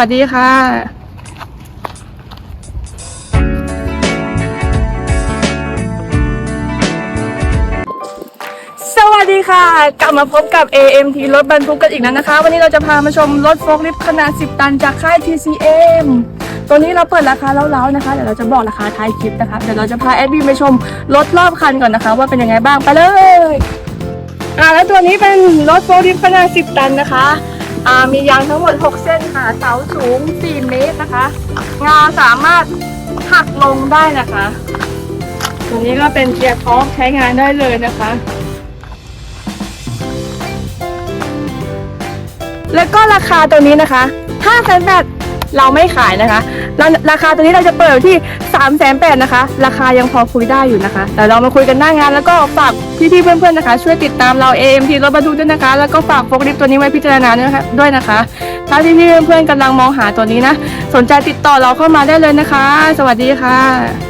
วัสดีค่ะสวัสดีค่ะ กลับมาพบกับ AMT รถบรรทุกกันอีกแล้วนะคะ วันนี้เราจะพามาชมรถโฟล์คลิฟต์ขนาด 10 ตันจากค่าย TCM ตัวนี้เราเปิดราคาเล้าๆนะคะ เดี๋ยวเราจะบอกราคาท้ายคลิปนะคะ เดี๋ยวเราจะพาแอดมินไปชมรถรอบคันก่อนนะคะ ว่าเป็นยังไงบ้างไปเลย อ่าแล้วตัวนี้เป็นรถโฟล์คลิฟต์ขนาด 10 ตันนะคะ อ่ามียางทั้งหมด 6 เส้นค่ะ เสาสูง 4 เมตรนะคะ งาสามารถหักลงได้นะคะ ตัวนี้ก็เป็นเกียร์ท็อปใช้งานได้เลยนะคะ แล้วก็ราคาตัวนี้นะคะ5แสนแปดเราไม่ขายนะคะ ราราคาตัวนี้เราจะเปิดอยู่ที่3แสนแปดนะคะ ราคายังพอคุยได้อยู่นะคะแต่เรามาคุยกันหน้างานแล้วก็ฝากพี่ๆเพื่อนๆนะคะ ช่วยติดตามเรา AMT รถบรรทุกด้วยนะคะ แล้วก็ฝากโฟกลิฟตัวนี้ไว้พิจารณาด้วยนะคะด้วยนะคะ ถ้าพี่ๆเพื่อนๆกำลังมองหาตัวนี้นะ สนใจติดต่อเราเข้ามาได้เลยนะคะ สวัสดีค่ะ